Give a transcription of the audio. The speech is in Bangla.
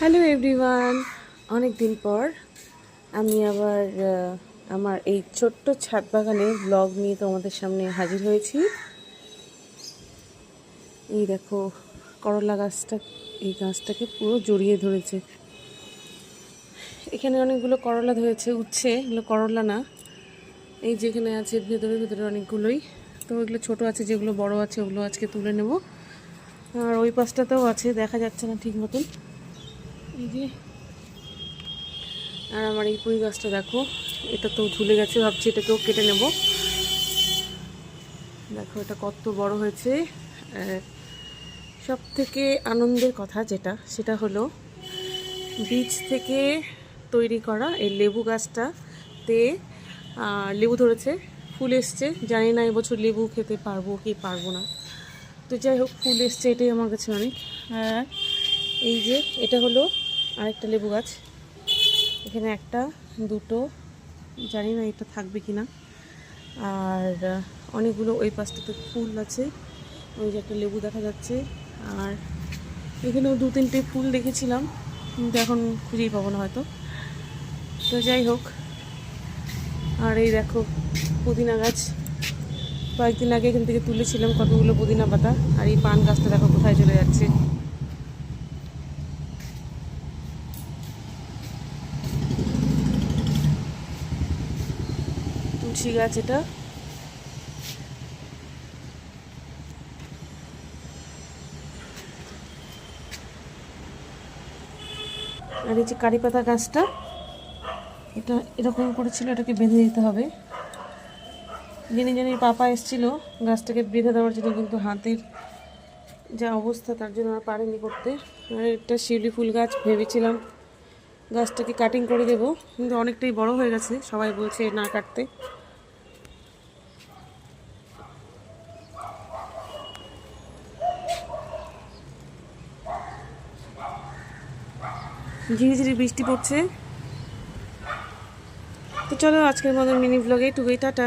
হ্যালো এভরিওয়ান অনেক দিন পর আমি আবার আমার এই ছোট্ট ছাদ বাগানে ব্লগ নিয়ে তোমাদের সামনে হাজির হয়েছি। এই দেখো, করলা গাছটা, এই গাছটাকে পুরো জড়িয়ে ধরেছে। এখানে অনেকগুলো করলা ধরেছে, উচ্ছে, এগুলো করলা না। এই যেখানে আছে, ভেতরে ভেতরে অনেকগুলোই। তো ওইগুলো ছোট আছে, যেগুলো বড় আছে, ওগুলো আজকে তুলে নেব। আর ওই পাশটাতেও আছে, দেখা যাচ্ছে না ঠিক মতন। এই যে। আর আমার এই পুঁই গাছটা দেখো, এটা তো ঝুলে গেছে, ভাবছি এটাকেও কেটে নেব। দেখো, এটা কত বড় হয়েছে। সব থেকে আনন্দের কথা যেটা, সেটা হলো বীজ থেকে তৈরি করা এই লেবু গাছটাতে লেবু ধরেছে, ফুল এসছে। জানি না এবছর লেবু খেতে পারব কি পারব না। তো যাই হোক, ফুল এসছে, এটাই আমার কাছে অনেক। আর এই যে, এটা হলো আরেকটা লেবু গাছ। এখানে একটা, দুটো, জানি না এটা থাকবে কি না আর অনেকগুলো ওই পাশটাতে ফুল আছে। ওই যে একটা লেবু দেখা যাচ্ছে। আর এখানেও দু তিনটে ফুল দেখেছিলাম, কিন্তু এখন খুঁজেই পাবো না হয়তো। তো যাই হোক, আর এই দেখো পুদিনা গাছ। কয়েকদিন আগে এখান থেকে তুলেছিলাম কতগুলো পুদিনা পাতা, আর এই পান গাছটা দেখো কোথায় চলে যাচ্ছে। তুলসী গাছ এটা। আর এই যে কারি পাতা গাছটা, এটা এরকম করেছিল, এটাকে বেঁধে দিতে হবে। যিনি যিনি পাপা এসেছিল, গাছটাকে বেঁধে দেওয়ার জন্য কিন্তু হাতের যা অবস্থা তার জন্য আর পারেনি করতে। আর একটা শিউলি ফুল গাছ ভেবেছিলাম। গাছটাকে কাটিং করে দেব। কিন্তু অনেকটাই বড় হয়ে গেছে, সবাই বলছে না কাটতে। ঝিরি ঝিরি বৃষ্টি পড়ছে। তো চলো আজকের মতো মিনি ব্লগে টুকুই টাটা।